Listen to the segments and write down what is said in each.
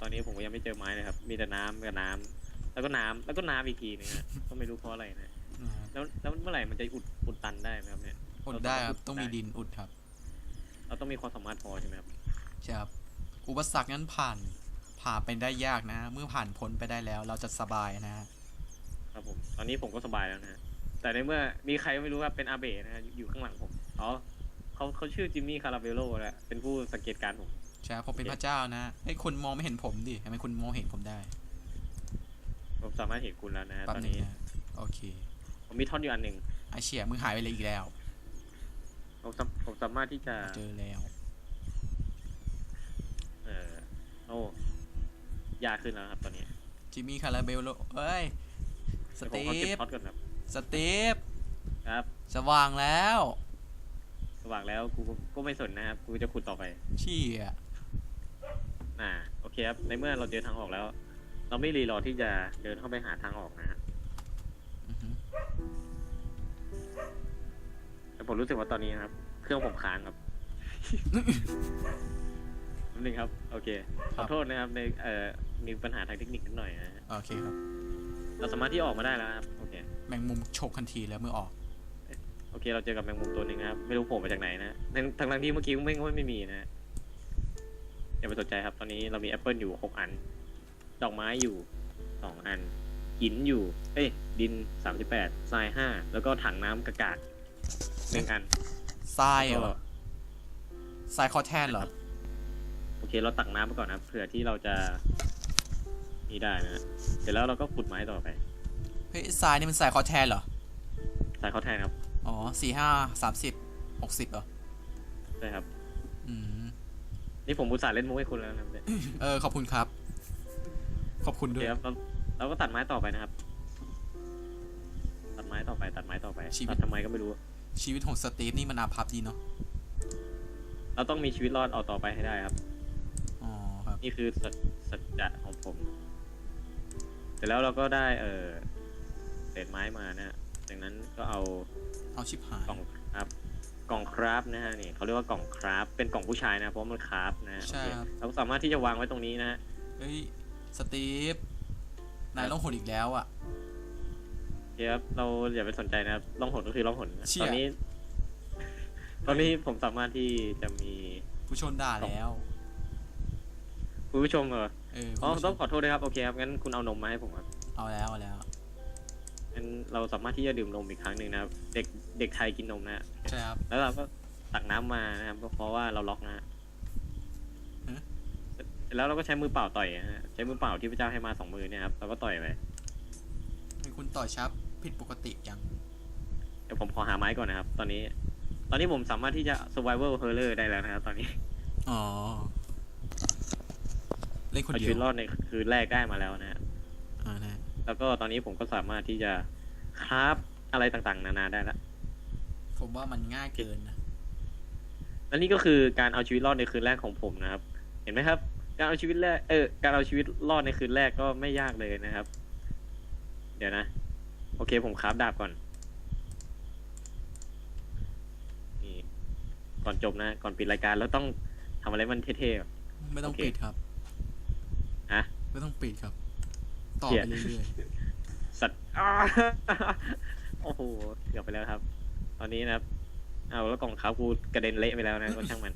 ตอนนี้ผมก็ยังไม่เจอไม้เลยครับ มีแต่น้ำกับน้ำแล้วก็น้ำแล้วก็น้ำอีกทีนึงฮะก็ไม่รู้เพราะอะไรนะนะครับแล้วแล้วเมื่อไหร่มันจะอุดอุดตันได้ไหมครับเนี่ย อุดได้ครับเราต้องต้องมีดินอุดครับ เราต้องมีความสามารถพอใช่ไหมครับใช่ครับ อุปสรรคนั้นผ่าน ผ่านไปได้ยากนะ เมื่อผ่านพ้นไปได้แล้วเราจะสบายนะฮะครับผมตอนนี้ผมก็สบายแล้วนะฮะแต่ในเมื่อมีใครไม่รู้ครับเป็นอาเบะนะฮะอยู่ข้างหลังผมอ๋อเขาเขาชื่อจิมมี่คาราเบโลแหละเป็นผู้สังเกตการณ์ผม ใช่ครับผมเป็นพระเจ้านะไอ้ยคุณมองไม่เห็นผมดิทำไมคุณมองเห็นผมได้ ผมสามารถเห็นคุณแล้วนะฮะแป๊บตอนนึงนี้นะโอเค ผมมีท่อนอยู่อันหนึ่งไอเฉียมึงหายไปเลยอีกแล้วผมสามผมสามารถที่จะ เจอแล้ว เออโอ้ยากขึ้นแล้วครับ ตอนนี้ จิมมี่คาราเบลโลเอ้ยสเดี๋ยวผมตีขอเก็บฟท็อตก่อนครับสตีฟครับ สว่างแล้ว สว่างแล้วกูก็ก็ไม่สนนะครับ กูจะขุดต่อไป เชี่ยอ่าโอเคครับในเมื่อเราเจอทางออกแล้ว เราไม่รีรอที่จะเดินเข้าไปหาทางออกนะฮะอือหือแต่ผมรู้สึกว่าตอนนี้นะครับ เครื่องผมค้างครับ นิดนึงครับ โอเค ขอโทษนะครับ ในเอ่อมีปัญหาทางเทคนิคนิดหน่อยนะฮะโอเคครับ เราสามารถที่ออกมาได้แล้วครับโอเค แมงมุมฉกทันทีแล้วเมื่อออก โอเค เราเจอกับแมงมุมตัวหนึ่งนะครับ ไม่รู้โผล่มาจากไหนนะทั้งทั้งทั้งที่เมื่อกี้ไม่ไม่ไม่มีนะ อย่าไปสนใจครับ ตอนนี้เรามีแอปเปิลอยู่หกอัน ดอกไม้อยู่สองอัน หินอยู่ เอ้ย ดินสามสิบแปดทรายห้า แล้วก็ถังน้ำกระกาดหนึ่งอัน ทรายเหรก็อทรายคอแทนเหรอ โอเค เราตักน้ำไปก่อนนะครับเผื่อที่เราจะนี่ได้นะ เสร็จแล้วเราก็ขุดไม้ต่อไป เฮ้ยทรายนี่มันทรายคอแทนเหรอ ทรายเขาแทนครับ อ๋อสี่ห้าสามสิบหกสิบเหรอ ใช่ครับอืม นี่ผมอุตส่าห์เล่นมุกให้คุณแล้วนะครับเนี่ยเออขอบคุณครับ ขอบคุณโอด้วเคยครับเราเราก็ตัดไม้ต่อไปนะครับ ตัดไม้ต่อไป ตัดไม้ต่อไปชีวิต ตัดทำไมก็ไม่รู้ ชีวิตของสตีฟนี่มันอาภัพดีเนาะเราต้องมีชีวิตรอดเอาต่อไปให้ได้ครับ อ๋อครับ นี่คือสัจสัจจะของผม เสร็จแล้วเราก็ได้เออเศษไม้มานะฮะจากนั้นก็เอาเอาชิบหายกล่องครับ กล่องคราฟนะฮะนี่เขาเรียกว่ากล่องคราฟเป็นกล่องผู้ชายนะเพราะมันคราฟนะฮะใช่โอเคครับ เราสามารถที่จะวางไว้ตรงนี้นะฮะเฮ้ยสตีฟนายต้องหดอีกแล้วอะโอเคครับเราอย่าไปสนใจนะครับล่องหนก็คือล่องหนนะเชี่ย ตอนนี้ ตอนนี้ผมสามารถที่จะมีผู้ชนด่าแล้ว คุณผู้ชมเหรอเอออ๋อผู้ชต้องมขอโทษด้วยครับโอเคครับงั้นคุณเอานมมาให้ผมครับเอาแล้วเอาแล้วงั้นเราสามารถที่จะดื่มนมอีกครั้งหนึ่งนะครับ เด็กเด็กไทยกินนมนะฮะ ใช่ครับ แล้วเราก็ตักน้ำมานะครับเพราะว่าเราล็อกนะฮะฮะเสร็จแล้วเราก็ใช้มือเปล่าต่อยนะฮะใช้มือเปล่าที่พระเจ้าให้มาสองมือเนี่ยครับเราก็ต่อยไปเป็นคุณต่อยชับผิดปกติยังเดี๋ยวผมขอหาไม้ก่อนนะครับ ตอนนี้ ตอนนี้ผมสามารถที่จะ survival horror ได้แล้วนะครับตอนนี้อ๋อ เล่นคนเอาเดีชียวิวตรอดในคืนแรกได้มาแล้วนะฮะ อ่านะแล้วก็ตอนนี้ผมก็สามารถที่จะคราฟอะไรต่างๆ นานาได้แล้ว ผมว่ามันง่ายเกินนะและนี่ก็คือการเอาชีวิตรอดในคืนแรกของผมนะครับ เห็นไหมครับ การเอาชีวิตแรกเออการเอาชีวิตรอดในคืนแรกก็ไม่ยากเลยนะครับ เดี๋ยวนะ โอเคผมคราฟดาบก่อนนี่ก่อนจบนะ ก่อนปิดรายการแล้วต้องทำอะไรมันเท่ๆก่อนไม่ต้องโอเคปิดครับฮะไม่ต้องปิดครับ ต่อเกลียไปดเรื่อยสัตว์อ้าโอ้โหเกือบไปแล้วครับ ตอนนี้นะครับเอาแล้วกล่องเขากูกระเด็นเละไปแล้วนะก็ช่างมัน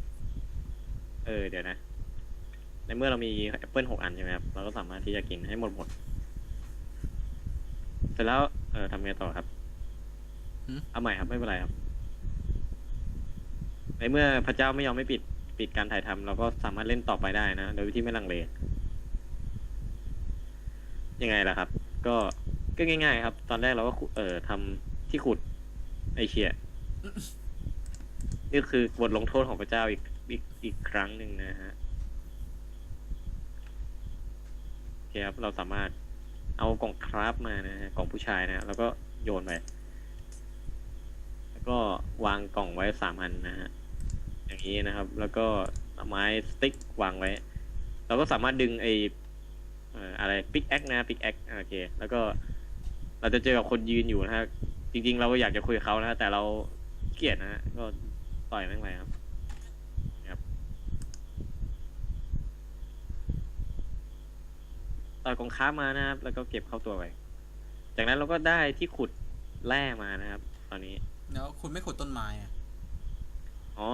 เออเดี๋ยวนะ ในเมื่อเรามีแอปเปิลหกอันใช่ไหมครับเราก็สามารถที่จะกินให้หมดหมดเสร็จแล้วเออทำไงต่อครับเอาใหม่ครับไม่เป็นไรครับ ในเมื่อพระเจ้าไม่ยอมไม่ปิดปิดการถ่ายทำเราก็สามารถเล่นต่อไปได้นะโดยที่ไม่ลังเลยังไงล่ะครับ ก็ก็ง่าย ๆ ครับ ตอนแรกเราก็ขุดเอ่อทำที่ขุดไอเชีย นี่คือบทลงโทษของพระเจ้าอีกอีกอีกครั้งหนึ่งนะฮะโอเคครับเราสามารถเอากล่องคราฟมานะฮะกล่องผู้ชายนะแล้วก็โยนไปแล้วก็วางกล่องไว้สามอันนะฮะอย่างนี้นะครับ แล้วก็เอาไม้สติ๊กวางไว้ เราก็สามารถดึงไอเอ่ออะไรปิกแอคนะปิกแอคโอเค แล้วก็เราจะเจอกับคนยืนอยู่นะฮะจริง ๆ เราก็อยากจะคุยกับเขานะฮะแต่เรา เกลียดนะฮะก็ต่อยแม่งไปครับครับต่อยกองค้ามานะครับ แล้วก็เก็บเข้าตัวไปจากนั้นเราก็ได้ที่ขุดแร่มานะครับ ตอนนี้แล้วคุณไม่ขุดต้นไม้อะอ๋อ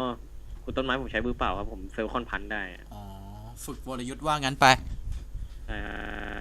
ขุดต้นไม้ผมใช้มือเปล่าครับผมเซลลคอนพันธุ์ได้อะอ๋อฝึกวรยุทธ์ว่างั้นไปใช่ครับ